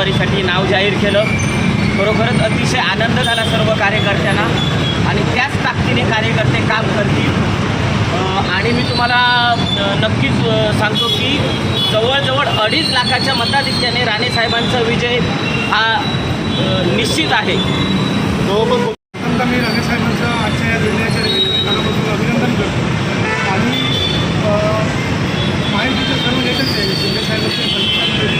उमेदवारीसाठी नाव जाहीर केलं. खरोखरच अतिशय आनंद झाला सर्व कार्यकर्त्यांना. आणि त्याच ताकदीने कार्यकर्ते काम करतील. आणि मी तुम्हाला नक्कीच सांगतो की जवळजवळ अडीच लाखाच्या मताधिक्याने राणेसाहेबांचा विजय हा निश्चित आहे. तो मी राणेसाहेबांचा आजच्या या निर्णयाच्या निमित्ताने मनापासून अभिनंदन करतो आणि अ, महायुतीचे सर्व नेतेच आहे शिंदे साहेबांचे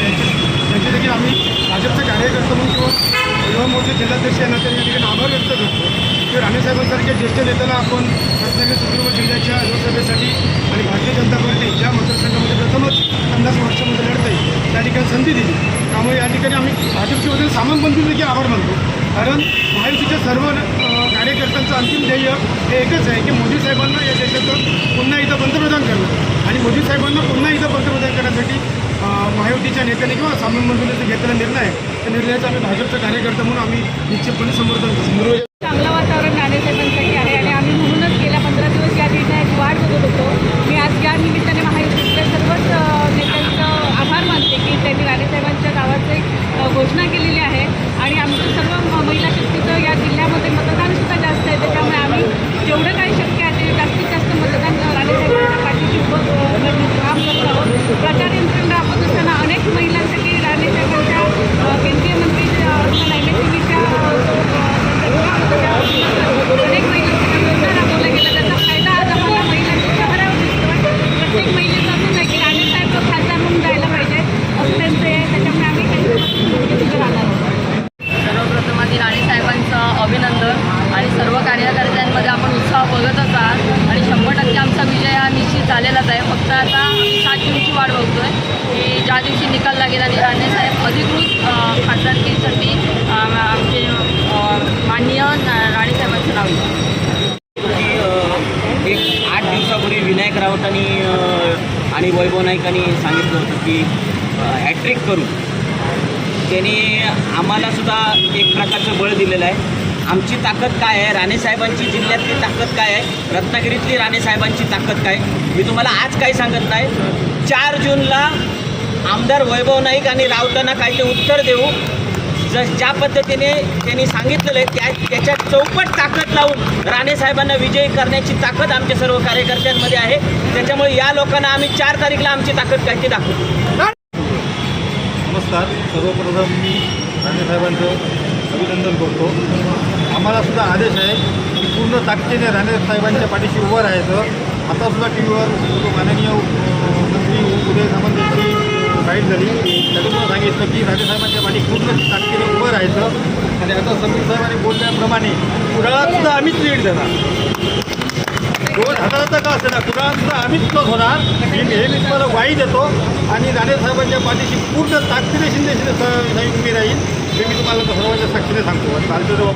यांचे यांचे देखील आम्ही भाजपचे कार्यकर्ते म्हणून किंवा जिल्हाध्यक्ष यांना तरी ठिकाणी आभार व्यक्त करतो. की राणेसाहेबांसारख्या ज्येष्ठ नेत्याला आपण रत्नागिरी सिंधुदुर्ग जिल्ह्याच्या लोकसभेसाठी आणि भारतीय जनता पार्टी ज्या मतदारसंघामध्ये प्रथमच पन्नास वर्षामध्ये लढते त्या ठिकाणी संधी दिली. त्यामुळे या ठिकाणी आम्ही भाजपच्या वतीने सामान देखील आभार मानतो. कारण महायुतीच्या सर्व कार्यकर्त्यांचं अंतिम ध्येय हे एकच आहे की मोदी साहेबांना या देशाचं पुन्हा इथं पंतप्रधान करणं. आणि मोदी साहेबांना पुन्हा इथं पंतप्रधान करण्यासाठी महायुतीच्या नेत्याने किंवा सामान बंधूंनी घेतलेला निर्णय त्या निर्णयाचा आम्ही भाजपचा कार्यकर्ता म्हणून आम्ही निश्चितपणे समर्थन करतो. चांगलं वातावरण राणेसाहेबांसाठी आहे आणि आम्ही म्हणूनच गेल्या पंधरा दिवस या निर्णयाची वाट बघत होतो मी आज या निमित्ताने महायुतीतल्या सर्वच अ, नेत्यांचं आभार मानते की त्यांनी राणेसाहेबांच्या नावाची अ, घोषणा केलेली आहे आणि आमचं सर्व म- महिला शक्तीचं या जिल्ह्यामध्ये मतदानसुद्धा जास्त आहे त्याच्यामुळे आम्ही जेवढं काही शक्य आहे ते जास्तीत जास्त मतदान अ, राणेसाहेबांच्या पाठीशी उभं अ, करण्याचं काम करत आहोत प्रचार यंत्रणा राबवत असताना अनेक महिलांसाठी राणेसाहेबांच्या अ, केंद्रीय मंत्री अ, असताना एम एस सी बीच्या अनेक महिलांसाठी योजना राबवल्या गेल्या त्याचा फायदा आज आम्हाला महिलांच्या शहरावर दिसतोय प्रत्येक महिलेचं असंच आहे की राणेसाहेब खासदार म्हणून जायला पाहिजे असं त्यांचं आहे त्याच्यामुळे आम्ही त्यांच्यापासून राहणार आहोत सर्वप्रथम आधी राणेसाहेबांचं अभिनंदन आणि सर्व कार्यकर्त्यांमध्ये आपण उत्साह बघतच आहात आणि शंभर टक्के आमचा विजय हा निश्चित झालेलाच आहे फक्त आता सात वाढ बघतो आहे की ज्या दिवशी निकाल लागेल आणि राणेसाहेब अधिकृत खासदारकीसाठी आमचे माननीय राणेसाहेबांचं नाव येईल एक आठ दिवसापूर्वी विनायक राऊतांनी आणि वैभव नाईकांनी सांगितलं होतं की हॅट्रिक करू. त्यांनी आम्हालासुद्धा एक प्रकारचं बळ दिलेलं आहे. आमची ताकद काय आहे? राणेसाहेबांची जिल्ह्यातली ताकद काय आहे? रत्नागिरीतली राणेसाहेबांची ताकद काय मी तुम्हाला आज काही सांगत नाही. चार जूनला आमदार वैभव नाईक आणि राऊतांना काही ते उत्तर देऊ. ज ज्या पद्धतीने त्यांनी सांगितलेलं आहे त्या त्याच्या चौपट ताकद लावून राणेसाहेबांना विजयी करण्याची ताकद आमच्या सर्व कार्यकर्त्यांमध्ये आहे. त्याच्यामुळे या लोकांना आम्ही चार तारीखला आमची ताकद काय ती दाखवू. नमस्कार. सर्वप्रथम मी राणेसाहेबांचं अभिनंदन करतो. आम्हाला सुद्धा आदेश आहे की पूर्ण ताकदीने राणेसाहेबांच्या पाठीशी उभं राहायचं. आता सुद्धा टी व्हीवर माननीय मंत्री उदय सामंत यांची बाईट झाली. त्यांनी सांगितलं की राणे साहेबांच्या पाठी पूर्ण ताकदीने उभं राहायचं. आणि आता समीर साहेबांनी बोलल्याप्रमाणे कुडाळात सुद्धा आम्हीच लीड देणार. दोन हजाराचा का असेल ना सुद्धा आम्हीच क्लोज होणार. मी नेहमी तुम्हाला वाई देतो. आणि राणेसाहेबांच्या पाठीशी पूर्ण ताकदीने शिंदे शिंदे उभी राहील. हे मी तुम्हाला सर्वांच्या साक्षीने सांगतो. आणि